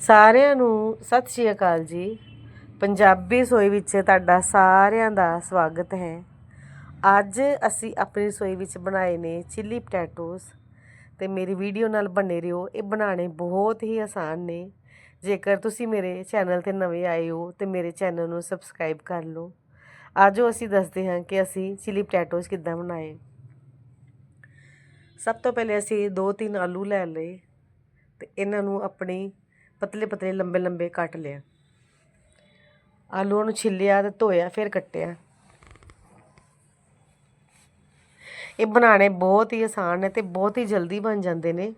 ਸਾਰਿਆਂ ਨੂੰ ਸਤਿ ਸ਼੍ਰੀ ਅਕਾਲ ਜੀ। ਪੰਜਾਬੀ ਰਸੋਈ ਵਿੱਚ ਤੁਹਾਡਾ ਸਾਰਿਆਂ ਦਾ ਸਵਾਗਤ ਹੈ। ਅੱਜ ਅਸੀਂ ਆਪਣੀ ਰਸੋਈ ਵਿੱਚ ਬਣਾਏ ਨੇ ਚਿੱਲੀ ਪਟੈਟੋਸ ਤੇ ਮੇਰੀ ਵੀਡੀਓ ਨਾਲ ਬਣੇ ਰਹੋ। ਇਹ ਬਣਾਉਣੇ ਬਹੁਤ ਹੀ ਆਸਾਨ ਨੇ। ਜੇਕਰ ਤੁਸੀਂ ਮੇਰੇ ਚੈਨਲ ਤੇ ਨਵੇਂ ਆਏ ਹੋ ਤੇ ਮੇਰੇ ਚੈਨਲ ਨੂੰ ਸਬਸਕ੍ਰਾਈਬ ਕਰ ਲਓ। ਆਜੋ ਅਸੀਂ ਦੱਸਦੇ ਹਾਂ ਕਿ ਅਸੀਂ ਚਿੱਲੀ ਪਟੈਟੋਸ ਕਿੱਦਾਂ ਬਣਾਏ। ਸਭ ਤੋਂ ਪਹਿਲੇ ਅਸੀਂ ਦੋ ਤਿੰਨ ਆਲੂ ਲੈ ਲਏ ਤੇ ਇਹਨਾਂ ਨੂੰ ਆਪਣੀ ਪਤਲੇ ਪਤਲੇ ਲੰਬੇ ਲੰਬੇ ਕੱਟ ਲਿਆ ਆਲੂਆਂ ਨੂੰ ਛਿੱਲਿਆ ਤੇ ਧੋਇਆ, ਫਿਰ ਕੱਟਿਆ। ਇਹ ਬਣਾਉਣੇ ਬਹੁਤ ਹੀ ਆਸਾਨ ਨੇ ਤੇ ਬਹੁਤ ਹੀ ਜਲਦੀ ਬਣ ਜਾਂਦੇ ਨੇ।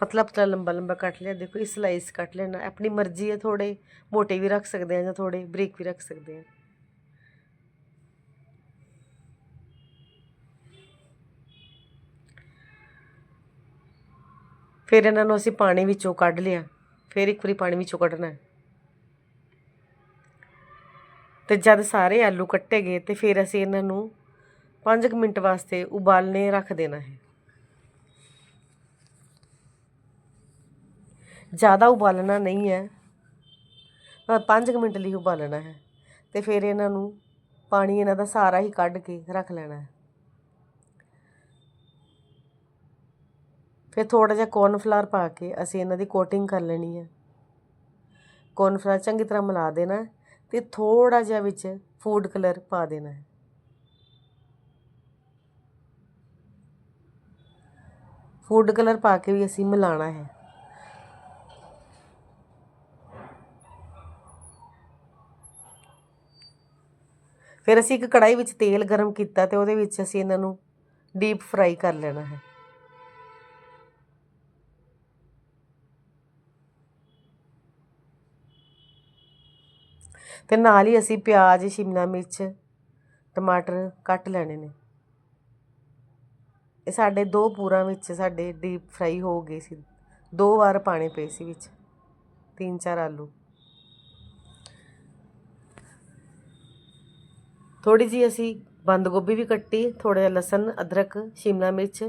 ਪਤਲਾ ਪਤਲਾ ਲੰਬਾ ਲੰਬਾ ਕੱਟ ਲਿਆ। ਦੇਖੋ, ਇਹ ਸਲਾਈਸ ਕੱਟ ਲੈਣਾ। ਆਪਣੀ ਮਰਜ਼ੀ ਹੈ ਥੋੜੇ ਮੋਟੇ ਵੀ ਰੱਖ ਸਕਦੇ ਆ ਜਾਂ ਥੋੜੇ ਬਰੀਕ ਵੀ ਰੱਖ ਸਕਦੇ ਆ ਫਿਰ ਇਹਨਾਂ ਨੂੰ ਅਸੀਂ ਪਾਣੀ ਵਿੱਚੋਂ ਕੱਢ ਲਿਆ। ਫਿਰ ਇੱਕ ਵਾਰੀ ਪਾਣੀ ਵਿੱਚੋਂ ਕੱਢਣਾ ਹੈ। ਤੇ ਜਦ ਸਾਰੇ ਆਲੂ ਕੱਟੇ ਗਏ ਤੇ ਫਿਰ ਅਸੀਂ ਇਹਨਾਂ ਨੂੰ 5 ਮਿੰਟ ਵਾਸਤੇ ਉਬਾਲਨੇ ਰੱਖ ਦੇਣਾ ਹੈ। ਜ਼ਿਆਦਾ ਉਬਾਲਣਾ ਨਹੀਂ ਹੈ। ਪਰ 5 ਮਿੰਟ ਲਈ ਉਬਾਲਣਾ ਹੈ। ਤੇ ਫਿਰ ਇਹਨਾਂ ਨੂੰ ਪਾਣੀ ਇਹਨਾਂ ਦਾ ਸਾਰਾ ਹੀ ਕੱਢ ਕੇ ਰੱਖ ਲੈਣਾ ਹੈ। ਫਿਰ ਥੋੜਾ ਜਿਹਾ ਕੌਰਨਫਲਾਵਰ ਪਾ ਕੇ ਅਸੀਂ ਇਹਨਾਂ ਦੀ ਕੋਟਿੰਗ ਕਰ ਲੈਣੀ ਹੈ ਕੌਰਨਫਲਾਵਰ ਚੰਗੀ ਤਰ੍ਹਾਂ ਮਿਲਾ ਦੇਣਾ ਹੈ ਤੇ ਥੋੜਾ ਜਿਹਾ ਵਿੱਚ ਫੂਡ ਕਲਰ ਪਾ ਦੇਣਾ ਹੈ। ਫੂਡ ਕਲਰ ਪਾ ਕੇ ਵੀ ਅਸੀਂ ਮਿਲਾਣਾ ਹੈ। ਫਿਰ ਅਸੀਂ ਇੱਕ ਕੜਾਈ ਵਿੱਚ ਤੇਲ ਗਰਮ ਕੀਤਾ ਤੇ ਉਹਦੇ ਵਿੱਚ ਅਸੀਂ ਇਹਨਾਂ ਨੂੰ ਡੀਪ ਫਰਾਈ ਕਰ ਲੈਣਾ ਹੈ। ਅਤੇ ਨਾਲ ਹੀ ਅਸੀਂ ਪਿਆਜ਼, ਸ਼ਿਮਲਾ ਮਿਰਚ, ਟਮਾਟਰ ਕੱਟ ਲੈਣੇ ਨੇ। ਇਹ ਸਾਡੇ ਦੋ ਪੂਰਾਂ ਵਿੱਚ ਸਾਡੇ ਡੀਪ ਫਰਾਈ ਹੋ ਗਏ ਸੀ। ਦੋ ਵਾਰ ਪਾਣੇ ਪਏ ਸੀ ਵਿੱਚ। ਤਿੰਨ ਚਾਰ ਆਲੂ। ਥੋੜੀ ਜੀ ਅਸੀਂ ਬੰਦ ਗੋਭੀ ਵੀ ਕੱਟੀ ਥੋੜਾ ਜਿਹਾ ਲਸਣ, ਅਦਰਕ, ਸ਼ਿਮਲਾ ਮਿਰਚ,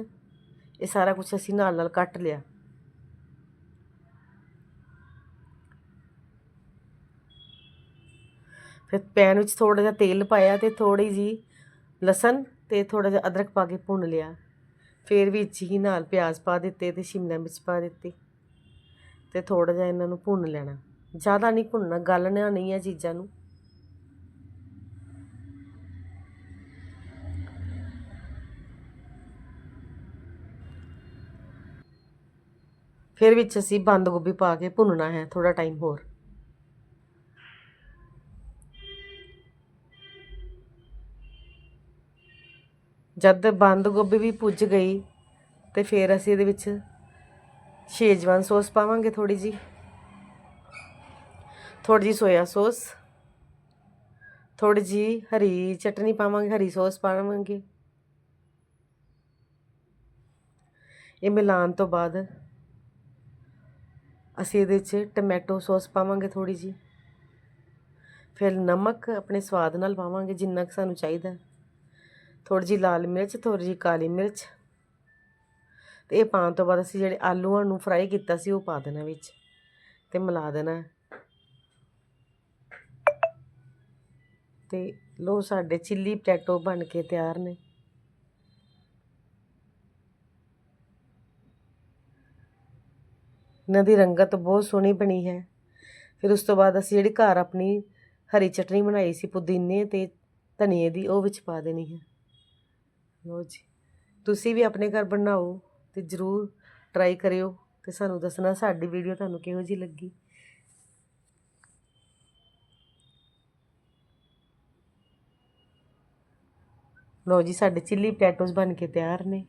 ਇਹ ਸਾਰਾ ਕੁਝ ਅਸੀਂ ਨਾਲ ਨਾਲ ਕੱਟ ਲਿਆ। ਫਿਰ ਪੈਨ ਵਿੱਚ ਥੋੜਾ ਜਿਹਾ ਤੇਲ ਪਾਇਆ ਤੇ ਥੋੜੀ ਜੀ ਲਸਣ ਤੇ ਥੋੜਾ ਜਿਹਾ ਅਦਰਕ ਪਾ ਕੇ ਭੁੰਨ ਲਿਆ। ਫਿਰ ਵਿੱਚ ਹੀ ਨਾਲ ਪਿਆਜ਼ ਪਾ ਦਿੱਤੇ ਤੇ ਸ਼ਿਮਲਾ ਮਿਰਚ ਪਾ ਦਿੱਤੀ ਤੇ ਥੋੜਾ ਜਿਹਾ ਇਹਨਾਂ ਨੂੰ ਭੁੰਨ ਲੈਣਾ। ਜ਼ਿਆਦਾ ਨਹੀਂ ਭੁੰਨਣਾ, ਗਲਣਾ ਨਹੀਂ ਹੈ ਚੀਜ਼ਾਂ ਨੂੰ। ਫਿਰ ਵਿੱਚ ਅਸੀਂ ਬੰਦ ਗੋਭੀ ਪਾ ਕੇ ਭੁੰਨਣਾ ਹੈ ਥੋੜਾ ਟਾਈਮ ਹੋਰ। ਜਦ ਬੰਦ ਗੋਭੀ ਵੀ ਪੁੱਜ ਗਈ ਤੇ ਫਿਰ ਅਸੀਂ ਇਹਦੇ ਵਿੱਚ ਸ਼ੇਜਵਾਨ ਸੌਸ ਪਾਵਾਂਗੇ ਥੋੜੀ ਜੀ ਥੋੜੀ ਜੀ ਸੋਇਆ ਸੌਸ। ਥੋੜੀ ਜੀ ਹਰੀ ਚਟਨੀ ਪਾਵਾਂਗੇ, ਹਰੀ ਸੌਸ ਪਾਵਾਂਗੇ। ਇਹ ਮਿਲਾਨ ਤੋਂ ਬਾਅਦ ਅਸੀਂ ਇਹਦੇ 'ਚ ਟੋਮੈਟੋ ਸੌਸ ਪਾਵਾਂਗੇ ਥੋੜੀ ਜੀ ਫਿਰ ਨਮਕ ਆਪਣੇ ਸਵਾਦ ਨਾਲ ਪਾਵਾਂਗੇ ਜਿੰਨਾ ਕੁ ਸਾਨੂੰ ਚਾਹੀਦਾ। ਥੋੜੀ ਜੀ ਲਾਲ ਮਿਰਚ ਥੋੜੀ ਜੀ ਕਾਲੀ ਮਿਰਚ। ਤੇ ਇਹ ਪਾਉਣ ਤੋਂ ਬਾਅਦ ਅਸੀਂ ਜਿਹੜੇ ਆਲੂਆਂ ਨੂੰ ਫਰਾਈ ਕੀਤਾ ਸੀ, ਉਹ ਪਾ ਦੇਣਾ ਵਿੱਚ ਤੇ ਮਿਲਾ ਦੇਣਾ। ਤੇ ਲੋ ਸਾਡੇ ਚਿੱਲੀ ਪਟੈਟੋ ਬਣ ਕੇ ਤਿਆਰ ਨੇ। ਇਹਨਾਂ ਦੀ ਰੰਗਤ ਬਹੁਤ ਸੋਹਣੀ ਬਣੀ ਹੈ। ਫਿਰ ਉਸ ਤੋਂ ਬਾਅਦ ਅਸੀਂ ਜਿਹੜੀ ਘਰ ਆਪਣੀ ਹਰੀ ਚਟਨੀ ਬਣਾਈ ਸੀ, ਪੁਦੀਨੇ ਤੇ ਧਨੀਏ ਦੀ, ਉਹ ਵਿੱਚ ਪਾ ਦੇਣੀ ਹੈ। ਲੋ ਜੀ। ਤੁਸੀਂ ਵੀ ਆਪਣੇ ਘਰ ਬਣਾਓ ਤੇ ਜਰੂਰ ਟਰਾਈ ਕਰਿਓ ਤੇ ਸਾਨੂੰ ਦੱਸਣਾ ਸਾਡੀ ਵੀਡੀਓ ਤੁਹਾਨੂੰ ਕਿਹੋ ਜੀ ਲੱਗੀ। ਲਓ ਜੀ, ਸਾਡੇ ਚਿੱਲੀ ਪਟੈਟੋਸ ਬਣ ਕੇ ਤਿਆਰ ਨੇ।